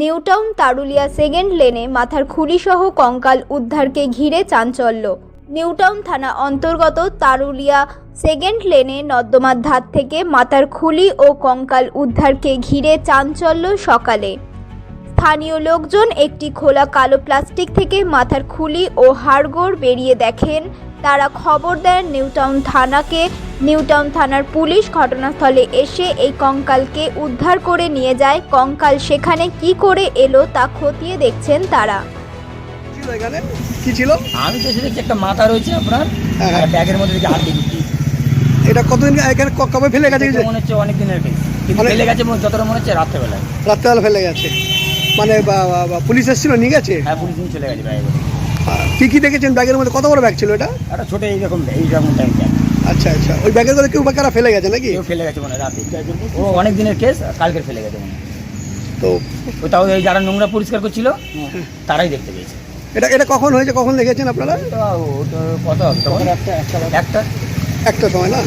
New Town, তারুলিয়া second লেনে মাথার খুলিসহ কঙ্কাল উদ্ধারকে ঘিরে চাঞ্চল্য। নিউটাউন থানা অন্তর্গত তারুলিয়া সেকেন্ড লেনে নর্দমার ধার থেকে মাথার খুলি ও কঙ্কাল উদ্ধারকে ঘিরে চাঞ্চল্য সকালে। স্থানীয় লোকজন একটি খোলা কালো প্লাস্টিক থেকে মাথার খুলি ও হাড়গোড় বেরিয়ে দেখেন। তারা খবর দেন নিউটাউন থানাকে নিউটাউন থানার পুলিশ ঘটনাস্থলে এসে এই কঙ্কালকে উদ্ধার করে নিয়ে যায়। কঙ্কাল সেখানে কি করে এলো তা খতিয়ে দেখছেন তারা। ছিল এখানে? কি ছিল? আমি তো দেখছি একটা মাথা রয়েছে আপনার হ্যাঁ, হ্যাঁ। আর ব্যাগের মধ্যে দেখি হাত দেখি এটা কতদিন এখানে ক- কবে ফেলে গেছে মনে হচ্ছে অনেক দিনের কেস কিন্তু অনেক- ফেলে গেছে মনে- যতটা মনে হচ্ছে রাত্রেবেলায় রাত্রেবেলা ফেলে গেছে। মানে বা- বা- বা পুলিশ এসেছিল নিয়ে গেছে? হ্যাঁ পুলিশ নিয়ে চলে গেছে ব্যাগে করে। আর কি কি দেখেছেন ব্যাগের মধ্যে? কত বড় ব্যাগ ছিল এটা? একটা ছোট এইরকম এইরকম টাইম ব্যাগ আচ্ছা আচ্ছা। ওই ব্যাগের করে কেউ বা কারা ফেলে গেছে নাকি? কেউ ফেলে গেছে মনে হয় রাতে। ও অনেক দিনের কেস কালকে ফেলে গেছে মনে হয়। তো ও তাও এই যারা নোংরা পরিষ্কার করছিল তারাই দেখতে পেয়েছে। এটা এটা কখন হয়েছে কখন দেখেছেন আপনারা? কত একটা একটা। একটা সময় না?